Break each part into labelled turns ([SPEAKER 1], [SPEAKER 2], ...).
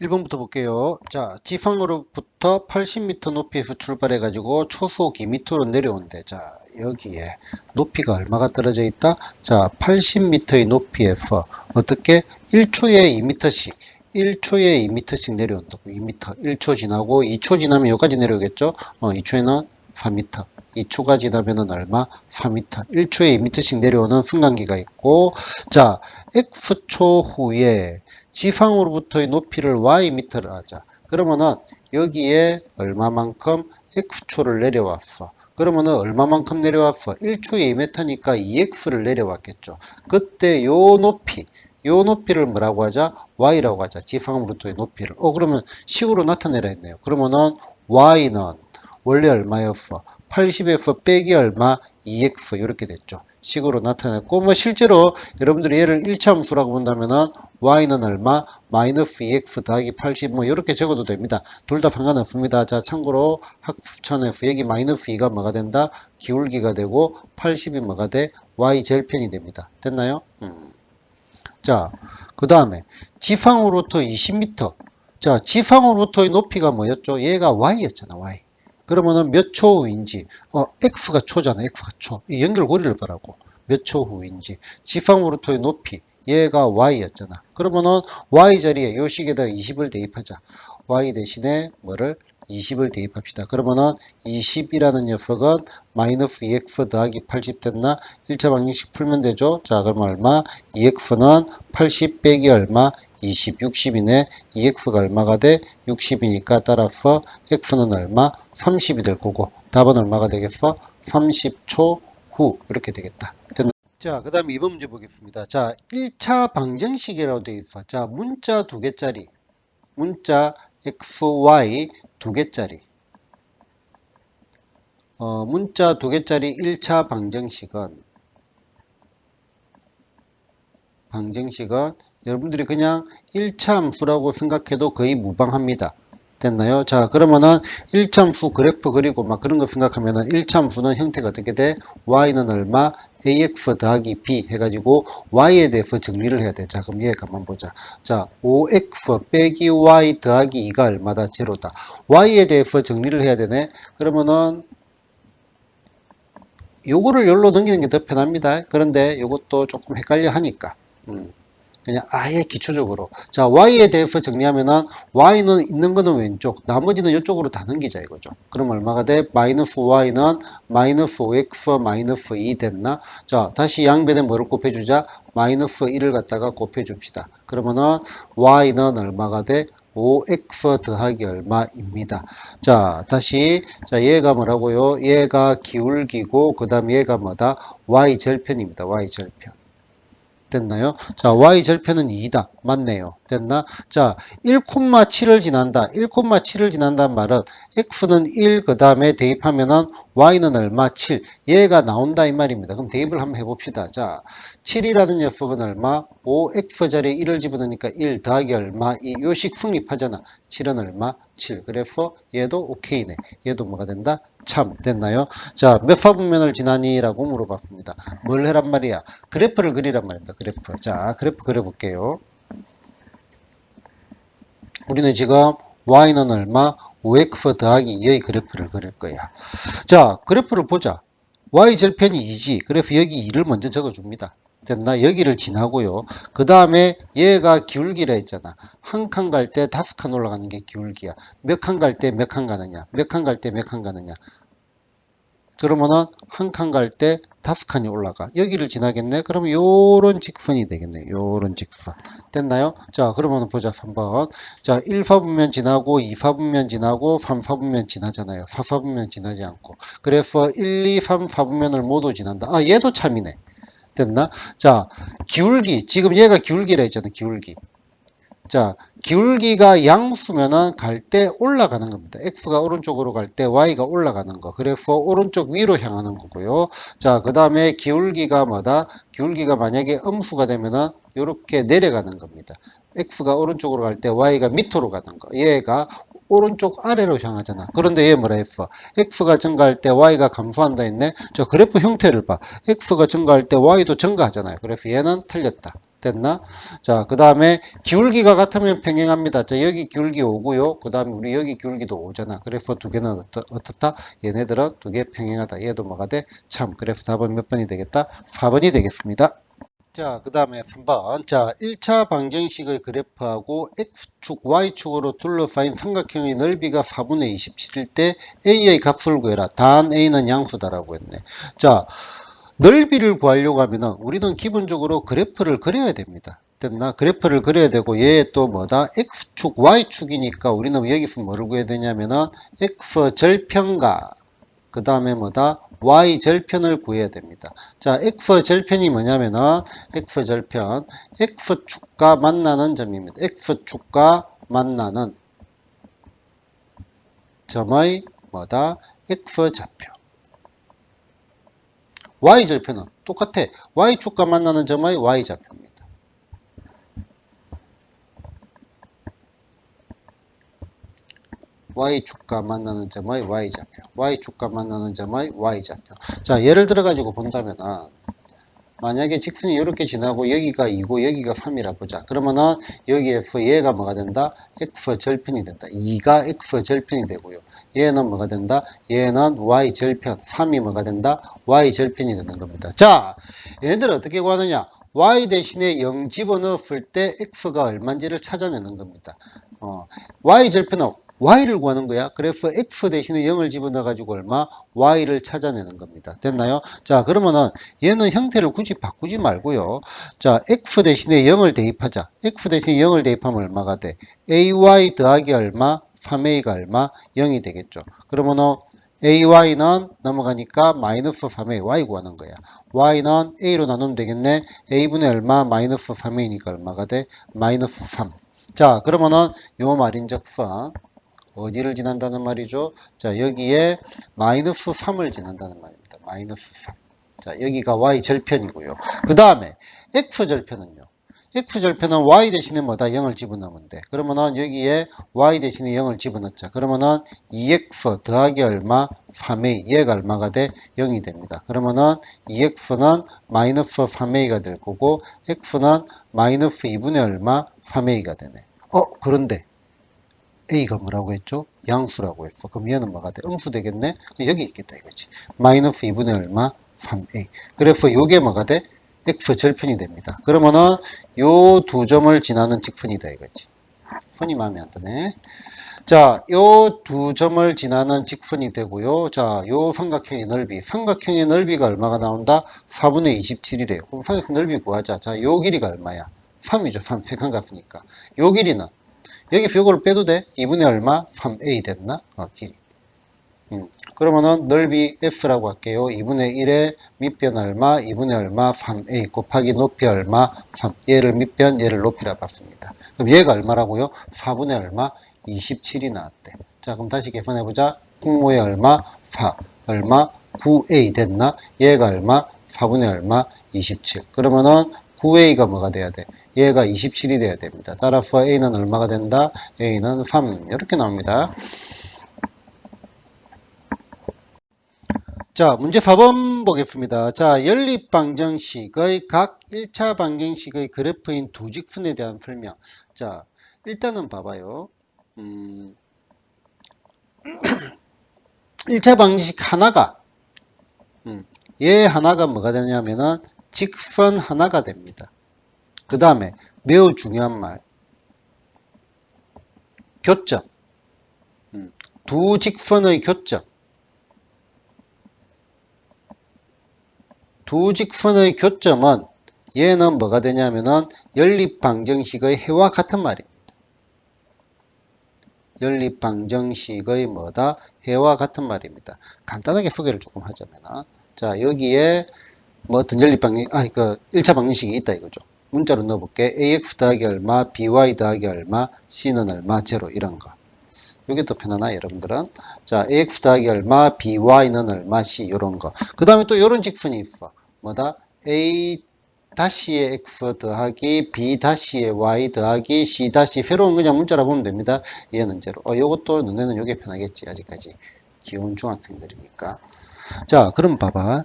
[SPEAKER 1] 1번부터 볼게요. 자, 지상으로부터 80m 높이에서 출발해 가지고 초속 2m로 내려온대. 자, 여기에 높이가 얼마가 떨어져 있다? 자, 80m의 높이에서 어떻게 1초에 2m씩 1초에 2m씩 내려온다고. 2m. 1초 지나고 2초 지나면 여기까지 내려오겠죠? 어, 2초에는 4m. 2초가 지나면은 얼마? 4m. 1초에 2m씩 내려오는 순간기가 있고, 자, X초 후에 지상으로부터의 높이를 ym를 하자. 그러면은 여기에 얼마만큼 x초를 내려왔어. 그러면은 얼마만큼 내려왔어? 1초에 2m니까 2x를 내려왔겠죠. 그때 요 높이, 요 높이를 뭐라고 하자? y라고 하자. 지상으로부터의 높이를. 어, 그러면 식으로 나타내라 했네요. 그러면은 y는 원래 얼마였어? 80에서 빼기 얼마? 2x 이렇게 됐죠. 식으로 나타냈고 뭐 실제로 여러분들이 얘를 1차 함수라고 본다면은 y는 얼마? 마이너스 2x 더하기 80 뭐 이렇게 적어도 됩니다. 둘 다 상관없습니다. 자 참고로 학습천에서 여기 마이너스 2가 뭐가 된다? 기울기가 되고 80이 뭐가 돼? y 제일편이 됩니다. 됐나요? 음. 자, 그 다음에 지상으로부터 20m. 자, 지상으로부터의 높이가 뭐였죠? 얘가 y였잖아, y. 그러면은 몇 초 후인지, 어, x가 초잖아, x가 초. 이 연결고리를 보라고. 몇 초 후인지. 지상으로부터의 높이, 얘가 y였잖아. 그러면은 y 자리에 요 식에다가 20을 대입하자. y 대신에 뭐를 20을 대입합시다. 그러면은 20이라는 녀석은 마이너스 2x 더하기 80 됐나? 1차 방정식 풀면 되죠? 자, 그럼 얼마? 2x는 80 빼기 얼마? 20, 60이네. 2x가 얼마가 돼? 60이니까 따라서 x는 얼마? 30이 될 거고 답은 얼마가 되겠어? 30초 후 이렇게 되겠다. 자, 그 다음에 2번 문제 보겠습니다. 자, 1차 방정식이라고 되어 있어. 자, 문자 두 개짜리. 문자 x, y 두 개짜리. 어, 문자 두 개짜리 1차 방정식은 방정식은 여러분들이 그냥 1차 함수라고 생각해도 거의 무방합니다. 됐나요? 자, 그러면은 1차 함수 그래프 그리고 막 그런 거 생각하면은 1차 함수는 형태가 어떻게 돼? y는 얼마? ax 더하기 b 해가지고 y에 대해서 정리를 해야 돼. 자, 그럼 얘 한번 보자. 자, 5x 빼기 y 더하기 2가 얼마다? 제로다. y에 대해서 정리를 해야 되네. 그러면은 요거를 열로 넘기는 게 더 편합니다. 그런데 요것도 조금 헷갈려 하니까. 음. 그냥 아예 기초적으로 자 y에 대해서 정리하면은 y는 있는 거는 왼쪽 나머지는 이쪽으로 다 넘기자 이거죠 그럼 얼마가 돼 마이너스 y는 마이너스 5x 마이너스 2 됐나 자 다시 양변에 뭐를 곱해주자 마이너스 1을 갖다가 곱해줍시다 그러면은 y는 얼마가 돼 5x 더하기 얼마입니다. 자, 다시, 자, 얘가 뭐라고요? 얘가 기울기고, 그 다음 얘가 뭐다? y 절편입니다. y 절편. 됐나요? 자, y 절편은 2다. 맞네요. 됐나? 자, 1,7을 지난다. 1,7을 지난다는 말은 x는 1, 그 다음에 대입하면은 y는 얼마? 7. 얘가 나온다 이 말입니다. 그럼 대입을 한번 해봅시다. 자, 7이라는 녀석은 얼마? 5x 자리에 1을 집어넣으니까 1 더하기 얼마? 이 요식 성립하잖아. 7은 얼마? 7. 그래서 얘도 오케이네. 얘도 뭐가 된다? 참 됐나요? 자, 몇 화분면을 지나니? 라고 물어봤습니다. 뭘 해란 말이야? 그래프를 그리란 말입니다. 그래프. 자, 그래프 그려볼게요. 우리는 지금 y는 얼마? 5x 더하기 2의 그래프를 그릴 거야. 자, 그래프를 보자. y 절편이 2지. 그래서 여기 2를 먼저 적어줍니다. 됐나? 여기를 지나고요. 그 다음에 얘가 기울기라 했잖아. 한 칸 갈 때 다섯 칸 올라가는 게 기울기야. 몇 칸 갈 때 몇 칸 가느냐. 몇 칸 갈 때 몇 칸 가느냐. 그러면은 한 칸 갈 때 다섯 칸이 올라가. 여기를 지나겠네. 그러면 요런 직선이 되겠네. 요런 직선. 됐나요? 자, 그러면 보자. 3번. 자, 1사분면 지나고 2사분면 지나고 3사분면 지나잖아요. 4사분면 지나지 않고. 그래서 1, 2, 3, 4분면을 모두 지난다. 아, 얘도 참이네. 됐나? 자, 기울기. 지금 얘가 기울기라 했잖아. 기울기. 자, 기울기가 양수면은 갈 때 올라가는 겁니다. x가 오른쪽으로 갈 때 y가 올라가는 거. 그래서 오른쪽 위로 향하는 거고요. 자, 그 다음에 기울기가 뭐다? 기울기가 만약에 음수가 되면은 이렇게 내려가는 겁니다. x가 오른쪽으로 갈 때 y가 밑으로 가는 거. 얘가 오른쪽 아래로 향하잖아. 그런데 얘 뭐라 했어? x가 증가할 때 y가 감소한다 했네. 저 그래프 형태를 봐. x가 증가할 때 y도 증가하잖아요. 그래서 얘는 틀렸다. 됐나? 자, 그 다음에 기울기가 같으면 평행합니다. 자, 여기 기울기 5고요. 그 다음에 우리 여기 기울기도 5잖아. 그래프 두 개는 어떻, 어떻 다? 얘네들은 두 개 평행하다. 얘도 뭐가 돼? 참, 그래프 답은 몇 번이 되겠다? 4번이 되겠습니다. 자, 그 다음에 3번. 자, 1차 방정식의 그래프하고 X축, Y축으로 둘러싸인 삼각형의 넓이가 4분의 27일 때 A의 값을 구해라. 단 A는 양수다라고 했네. 자, 넓이를 구하려고 하면은 우리는 기본적으로 그래프를 그려야 됩니다. 됐나? 그래프를 그려야 되고 얘 또 뭐다? X축, Y축이니까 우리는 여기서 뭐를 구해야 되냐면은 X 절편과 그 다음에 뭐다? Y 절편을 구해야 됩니다. 자, x 절편이 뭐냐면은 x 절편, x축과 만나는 점입니다. x축과 만나는 점의 뭐다? x 좌표. y 절편은 똑같아. y축과 만나는 점의 y 좌표입니다. Y축과 만나는 점의 y좌표, y축과 만나는 점의 y좌표. 자, 예를 들어 가지고 본다면은 만약에 직선이 이렇게 지나고 여기가 2고 여기가 3이라 보자. 그러면은 여기에서 얘가 뭐가 된다? x 절편이 된다. 2가 x 절편이 되고요. 얘는 뭐가 된다? 얘는 y 절편. 3이 뭐가 된다? y 절편이 되는 겁니다. 자, 얘네들 어떻게 구하느냐? y 대신에 0 집어넣었을 때 x가 얼마인지를 찾아내는 겁니다. 어, y 절편은 y를 구하는 거야. 그래서 x 대신에 0을 집어넣어 가지고 얼마? y를 찾아내는 겁니다. 됐나요? 자, 그러면은 얘는 형태를 굳이 바꾸지 말고요. 자, x 대신에 0을 대입하자. x 대신에 0을 대입하면 얼마가 돼? ay 더하기 얼마? 3a가 얼마? 0이 되겠죠. 그러면은 ay는 넘어가니까 마이너스 3a y 구하는 거야. y는 a로 나누면 되겠네. a분의 얼마? 마이너스 3a니까 얼마가 돼? 마이너스 3. 자, 그러면은 요 말인즉슨 어디를 지난다는 말이죠? 자, 여기에 마이너스 3을 지난다는 말입니다. 마이너스 3. 자, 여기가 y 절편이고요. 그 다음에 x 절편은요. x 절편은 y 대신에 뭐다? 0을 집어넣으면 돼. 그러면은 여기에 y 대신에 0을 집어넣자. 그러면은 2x 더하기 얼마? 3a. 얘가 얼마가 돼? 0이 됩니다. 그러면은 2x는 마이너스 3a가 될 거고 x는 마이너스 2분의 얼마? 3a가 되네. 어, 그런데 a가 뭐라고 했죠? 양수라고 했어. 그럼 얘는 뭐가 돼? 음수 되겠네? 여기 있겠다 이거지. 마이너스 2분의 얼마? 3a. 그래서 요게 뭐가 돼? x 절편이 됩니다. 그러면은 요 두 점을 지나는 직선이다 이거지. 선이 마음에 안 드네. 자, 요 두 점을 지나는 직선이 되고요. 자, 요 삼각형의 넓이. 삼각형의 넓이가 얼마가 나온다? 4분의 27이래요. 그럼 삼각형 넓이 구하자. 자, 요 길이가 얼마야? 3이죠. 3. 백한값이니까. 요 길이는 여기서 요거를 빼도 돼? 2분의 얼마? 3a 됐나? 어, 길이. 음, 그러면은 넓이 f라고 할게요. 2분의 1에 밑변 얼마? 2분의 얼마? 3a 곱하기 높이 얼마? 3. 얘를 밑변, 얘를 높이라 봤습니다. 그럼 얘가 얼마라고요? 4분의 얼마? 27이 나왔대. 자, 그럼 다시 계산해 보자. 분모에 얼마? 4. 얼마? 9a 됐나? 얘가 얼마? 4분의 얼마? 27. 그러면은 9a가 뭐가 돼야 돼? 얘가 27이 돼야 됩니다. 따라서 a는 얼마가 된다? a는 3. 이렇게 나옵니다. 자, 문제 4번 보겠습니다. 자, 연립방정식의 각 1차 방정식의 그래프인 두 직선에 대한 설명. 자, 일단은 봐봐요. 음, 1차 방정식 하나가, 음, 얘 하나가 뭐가 되냐면은 직선 하나가 됩니다. 그 다음에 매우 중요한 말. 교점. 음, 두 직선의 교점. 두 직선의 교점은 얘는 뭐가 되냐면은 연립방정식의 해와 같은 말입니다. 연립방정식의 뭐다? 해와 같은 말입니다. 간단하게 소개를 조금 하자면은 자 여기에 뭐 어떤 연립방정 아그 1차 방정식이 있다 이거죠. 문자로 넣어볼게. ax 더하기 얼마, by 더하기 얼마, c는 얼마, 제로 이런 거. 이게 더 편하나 여러분들은? 자, ax 더하기 얼마, by는 얼마, c 이런 거. 그 다음에 또 이런 직선이 있어. 뭐다? a 다시의 x 더하기 b 다시의 y 더하기 c 다시 새로운 그냥 문자라 보면 됩니다. 얘는 제로. 어, 요것도 너네는 요게 편하겠지. 아직까지. 귀여운 중학생들이니까. 자, 그럼 봐봐.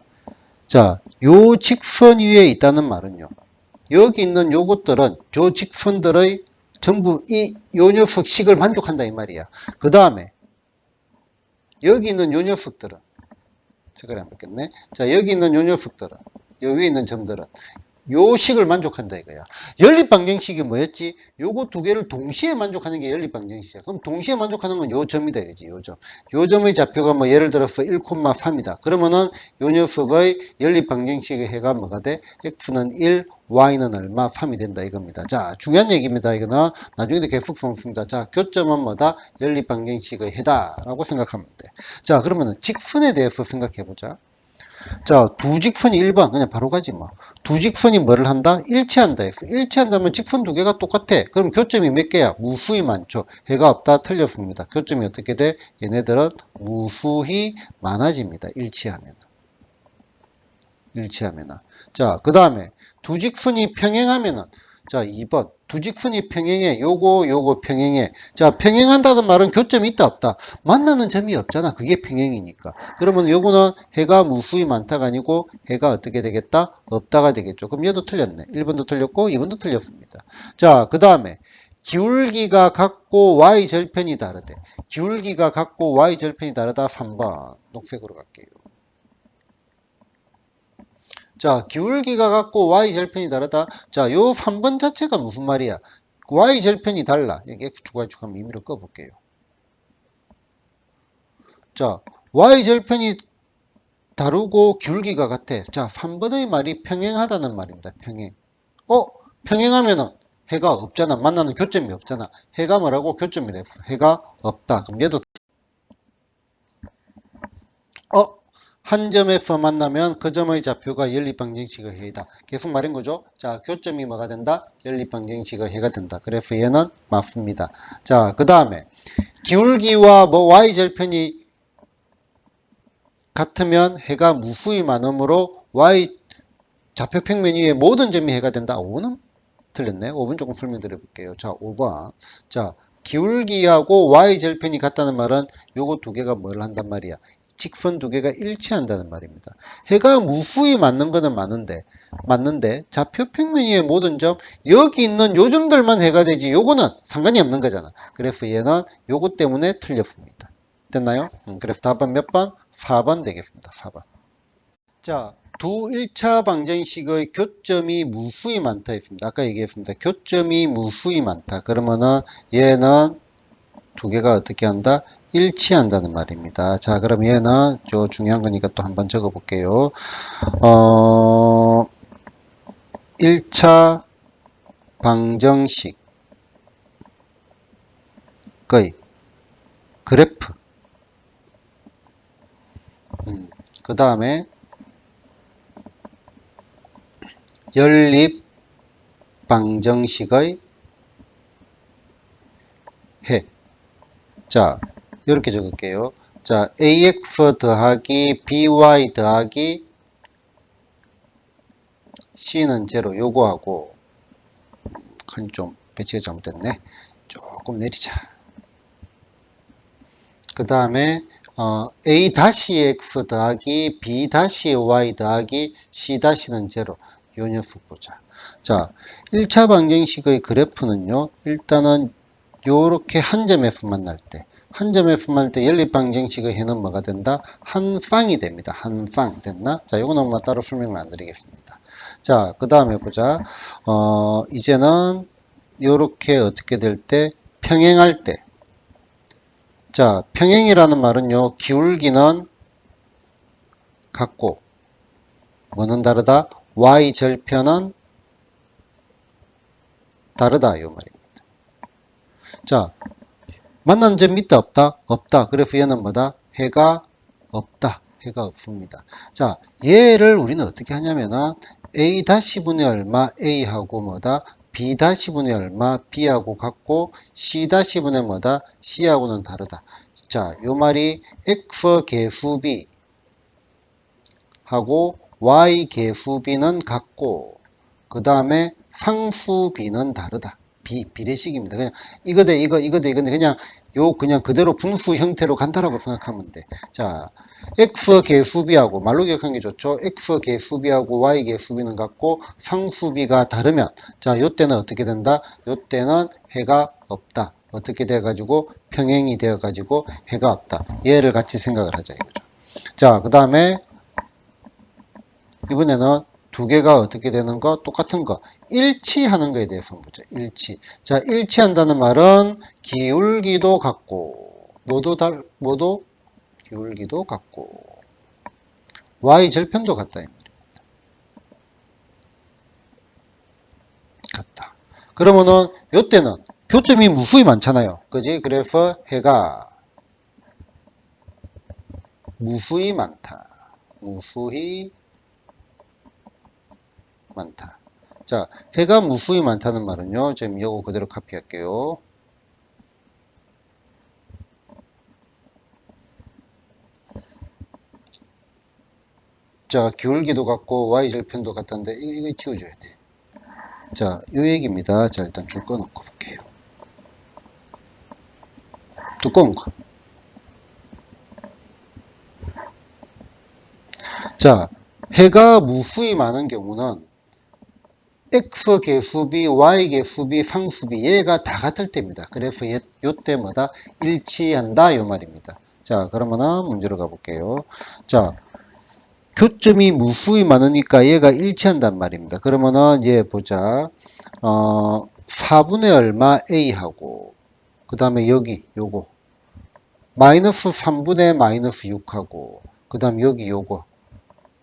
[SPEAKER 1] 자, 요 직선 위에 있다는 말은요. 여기 있는 요것들은 요 직선들의 전부 이 요 녀석 식을 만족한다 이 말이야. 그 다음에 여기 있는 요 녀석들은 색깔이 안 바뀌었네. 자, 여기 있는 요 녀석들은 요 위에 있는 점들은 요 식을 만족한다 이거야. 연립방정식이 뭐였지? 요거 두 개를 동시에 만족하는 게 연립방정식이야. 그럼 동시에 만족하는 건 요 점이다 이거지. 요 점. 요 점의 좌표가 뭐 예를 들어서 1,3이다. 그러면은 요 녀석의 연립방정식의 해가 뭐가 돼? x는 1, y는 얼마? 3이 된다 이겁니다. 자, 중요한 얘기입니다. 이거는 나중에도 계속 써먹습니다. 자, 교점은 뭐다? 연립방정식의 해다라고 생각하면 돼. 자, 그러면은 직선에 대해서 생각해 보자. 자, 두 직선이 1번. 그냥 바로 가지 뭐. 두 직선이 뭐를 한다? 일치한다. 일치한다면 직선 두 개가 똑같아. 그럼 교점이 몇 개야? 무수히 많죠. 해가 없다. 틀렸습니다. 교점이 어떻게 돼? 얘네들은 무수히 많아집니다. 일치하면. 일치하면. 자, 그 다음에 두 직선이 평행하면은 자, 2번. 두 직선이 평행해. 요거, 요거 평행해. 자, 평행한다는 말은 교점이 있다, 없다. 만나는 점이 없잖아. 그게 평행이니까. 그러면 요거는 해가 무수히 많다가 아니고 해가 어떻게 되겠다? 없다가 되겠죠. 그럼 얘도 틀렸네. 1번도 틀렸고 2번도 틀렸습니다. 자, 그 다음에 기울기가 같고 y 절편이 다르대. 기울기가 같고 y 절편이 다르다. 3번. 녹색으로 갈게요. 자, 기울기가 같고 y 절편이 다르다. 자, 요 3번 자체가 무슨 말이야? y 절편이 달라. 여기 x축, y축 한번 임의로 꺼볼게요. 자, y 절편이 다르고 기울기가 같아. 자, 3번의 말이 평행하다는 말입니다. 평행. 어? 평행하면은 해가 없잖아. 만나는 교점이 없잖아. 해가 뭐라고? 교점이래. 해가 없다. 그럼 얘도 어? 한 점에서 만나면 그 점의 좌표가 연립방정식의 해이다. 계속 말인 거죠. 자, 교점이 뭐가 된다? 연립방정식의 해가 된다. 그래서 얘는 맞습니다. 자, 그 다음에 기울기와 뭐 y-절편이 같으면 해가 무수히 많으므로 y 좌표 평면 위에 모든 점이 해가 된다. 5는 틀렸네. 5번 조금 설명드려 볼게요. 자, 5번. 자, 기울기하고 y-절편이 같다는 말은 요거 두 개가 뭘 한단 말이야. 직선 두 개가 일치한다는 말입니다. 해가 무수히 맞는 거는 맞는데, 맞는데, 좌표 평면 위의 모든 점, 여기 있는 요 점들만 해가 되지, 요거는 상관이 없는 거잖아. 그래서 얘는 요거 때문에 틀렸습니다. 됐나요? 음, 그래서 답은 몇 번? 4번 되겠습니다. 4번. 자, 두 1차 방정식의 교점이 무수히 많다 했습니다. 아까 얘기했습니다. 교점이 무수히 많다. 그러면은 얘는 두 개가 어떻게 한다? 일치한다는 말입니다. 자, 그럼 얘는 저 중요한 거니까 또 한번 적어 볼게요. 어, 1차 방정식의 그래프. 음, 그 다음에 연립 방정식의 해. 자, 이렇게 적을게요. 자, ax 더하기 by 더하기 c는 제로 요거하고 칸좀 배치가 잘못됐네. 조금 내리자. 그 다음에 어, a x 더하기 b y 더하기 c 는 제로 요 녀석 보자. 자, 1차 방정식의 그래프는요. 일단은 요렇게 한 점에서 만날 때, 한 점에서 만날 때 연립방 정식의 해는 뭐가 된다? 한 쌍이 됩니다. 한쌍 됐나? 자, 요거는 뭐 따로 설명을 안 드리겠습니다. 자, 그 다음에 보자. 어, 이제는 요렇게 어떻게 될 때, 평행할 때. 자, 평행이라는 말은요, 기울기는 같고, 뭐는 다르다? y 절편은 다르다 이 말입니다. 자, 만나는 점 있다 없다? 없다. 그래서 얘는 뭐다? 해가 없다. 해가 없습니다. 자, 얘를 우리는 어떻게 하냐면은 a 분의 얼마 a하고 뭐다? b 분의 얼마 b하고 같고 c 분의 뭐다? c하고는 다르다. 자, 요 말이 x 개수 b 하고 y 개수 b는 같고 그 다음에 상수비는 다르다. 비, 비례식입니다. 그냥 이거 대 이거, 이거 대 이건데 그냥 요 그냥 그대로 분수 형태로 간다라고 생각하면 돼. 자, x 개수비하고 말로 기억하는 게 좋죠. x 개수비하고 y 개수비는 같고 상수비가 다르면 자, 요 때는 어떻게 된다? 요 때는 해가 없다. 어떻게 돼 가지고 평행이 되어 가지고 해가 없다. 얘를 같이 생각을 하자 이거죠. 자, 그다음에 이번에는 두 개가 어떻게 되는 거? 똑같은 거. 일치하는 거에 대해서 보죠. 일치. 자, 일치한다는 말은 기울기도 같고, 뭐도 달, 뭐도 기울기도 같고, y 절편도 같다. 이 말입니다. 같다. 그러면은, 요 때는 교점이 무수히 많잖아요. 그지? 그래서 해가 무수히 많다. 무수히 많다. 자, 해가 무수히 많다는 말은요. 지금 요거 그대로 카피할게요. 자, 기울기도 같고 y절편도 같던데 이거, 이거 지워줘야 돼. 자, 요 얘기입니다. 자, 일단 줄 꺼놓고 볼게요. 두꺼운 거. 자, 해가 무수히 많은 경우는 x 개수비, y 개수비, 상수비 얘가 다 같을 때입니다. 그래서 얘, 요 때마다 일치한다 요 말입니다. 자, 그러면은 문제로 가볼게요. 자, 교점이 무수히 많으니까 얘가 일치한단 말입니다. 그러면은 얘 보자. 어, 4분의 얼마 a하고 그 다음에 여기 요거 마이너스 3분의 마이너스 6하고 그 다음 여기 요거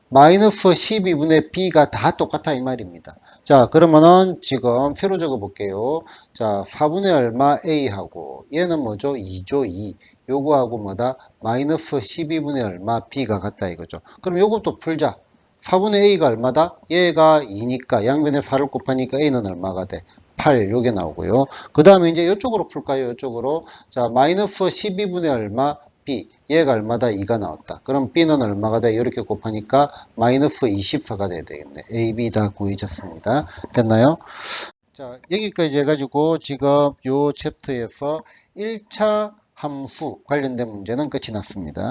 [SPEAKER 1] 마이너스 12분의 b가 다 똑같아 이 말입니다. 자 그러면은 지금 표로 적어 볼게요. 자 4분의 얼마 a하고 얘는 뭐죠? 2죠 2. 요거하고 뭐다? 마이너스 12분의 얼마 b가 같다 이거죠. 그럼 요것도 풀자. 4분의 a가 얼마다? 얘가 2니까 양변에 4를 곱하니까 a는 얼마가 돼? 8 요게 나오고요. 그 다음에 이제 이쪽으로 풀까요? 이쪽으로 자 마이너스 12분의 얼마 b 얘가 얼마다 2가 나왔다. 그럼 b는 얼마가 돼? 이렇게 곱하니까 마이너스 24가 돼야 되겠네. a, b 다 구해졌습니다. 됐나요? 자 여기까지 해가지고 지금 요 챕터에서 1차 함수 관련된 문제는 끝이 났습니다.